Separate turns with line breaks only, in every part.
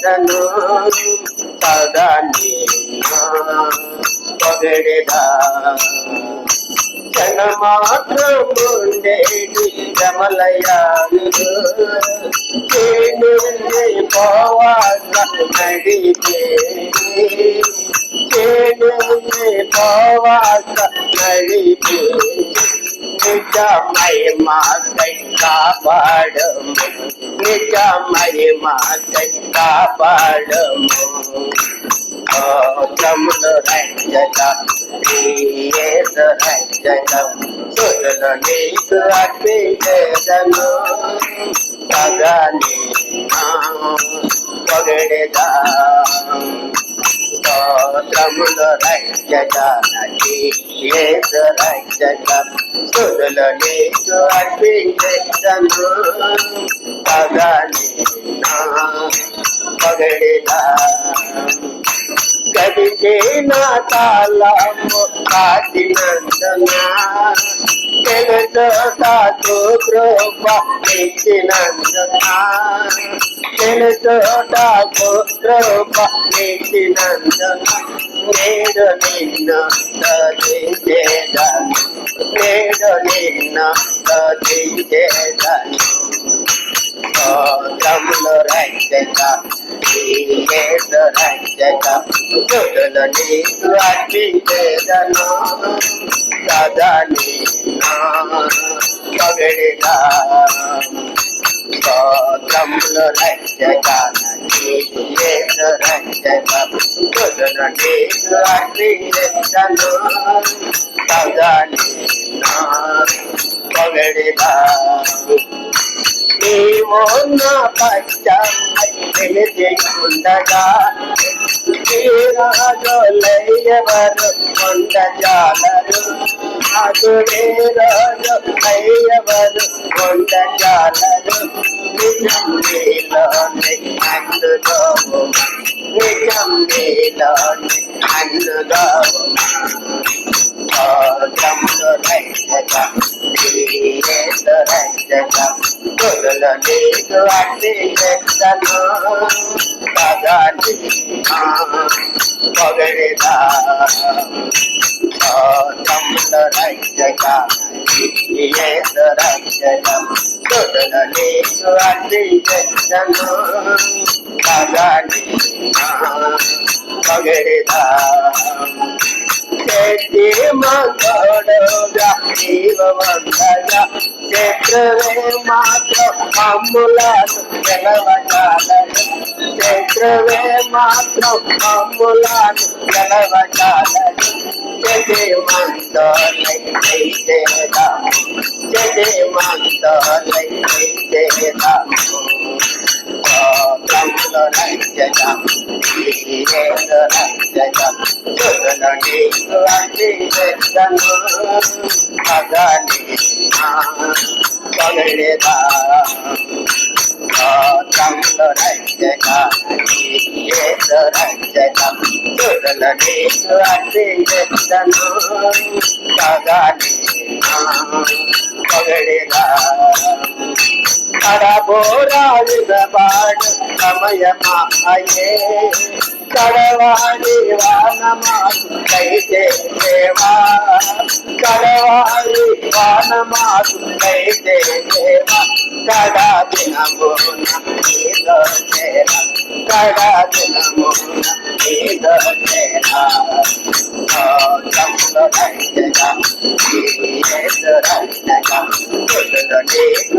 చేసేదను సదా నిన్ను పొగడెదా? క్షణ మాత్రముండేటి రమలయాలు చేను పోవాక నడితే చేను పోవాక నడితే నిజమై మాకై కాపాడము నిజమై మాకై కాపాడము తమ్ముడు రంజక ఏసు రంజక సురులు నీకు అర్పించేదను సగని పొగడేదా స్తోత్రములు రక్షక ఏసు రక్షక సురులు నీకు అర్పించేదను సగని పొగడేదా గడిచిన కాలము కాటినందున తెలుసోటకు కృప ఇచ్చినందున తెలుసోటకు కృప ఇచ్చినందున నేడు నిన్ను సదించేదను నేడు నిన్ను సదించేదను స్తోత్రములు రక్షక నీకేసు రక్షక తుడులు నీకు అర్పించేదను సదా నీనా పొగడిగా స్తోత్రములు రక్షక నీకేసు రక్షక తుడులు నీకు అర్పించేదను సదా నీనా ಮಗಳಿಲ್ಲ ನೀವೊನ್ನ ಪಚ್ಚ ತಿಳಿದುಕೊಂಡಗ ೀರಾಜೊಲೈಯವರು ಕೊಂಡ ಜಾಲರು ಮಧುರೇರಾಜು ಕೈಯವರು ಕೊಂಡ ಜಾಲರು ನಿಜ ಮೇಲೋ ಅಂದು అన్నగా నీలోని అందులోము నీకు అడ్డి చేస్తను పదాన్ని పొగడిదా తమ్ముడు రైతక నీయేసు రైతక నీకు అడ్డి చేస్తను పదాన్ని పొగడిదా చేతి మగోడుగా జీవవంతగా శత్రువే మాత్రం అమ్ములను గెలవజాలను శత్రువే మాత్రం అమ్ములను గెలవజాలను చెది మందోలై చేదాము చెది மகனே மகளேதான் తమ్ముడు రంజక నీరేసు రంజక తుదులు నీకు అందించను మగని పగడేదా తమ్ముడు రంజక నీరేసు సమయమాయే కడవాడి వానమాసు కైతే దేవా కడవాడి వానమాసు కడా దినమున నీలో చేర కడా దినమున నీలో చేర నీయేసు నీకు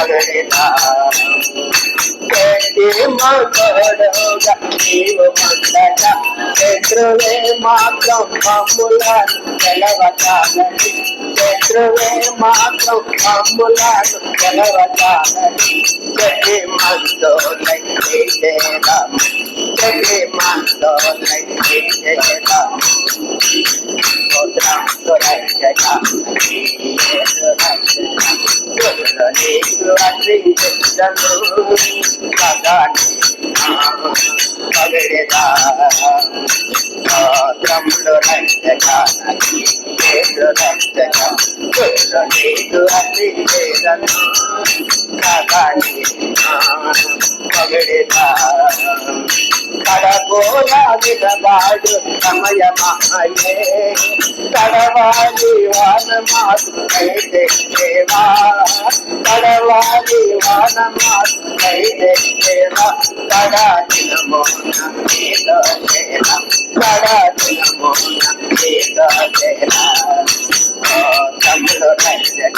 పదాన్ని పొగడిదా చేతి మగడుగా నీవు మండగా శత్రువే మాత్రం మమ్ములను గెలవతానని శత్రువే మాత్రం మమ్ములను గెలవతానని చెటి మందోలై చేదాము చెటి మందోలై చేదాము స్తోత్ర రక్షక యేసు రక్షక గొర్రెలు నీకు అర్పించను సగాని పగడేదా స్తోత్రములు రక్షక యేసు రక్షక నీకు అర్పించను సగాని పగడేదా కడపోరాగిన వాడు తడవాలి వాన వానమాసుకైతే దేవా. కడవాలి వానమాసుకైతే దేవా. కడా దినమోన నీలో చేరా కడా దినమోన నీలో చేరా తమ్ముడు రక్షణ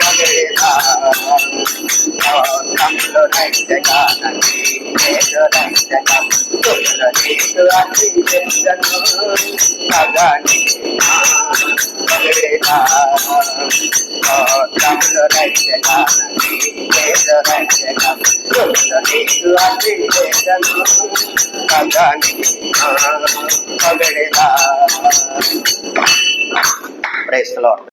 Praise the Lord.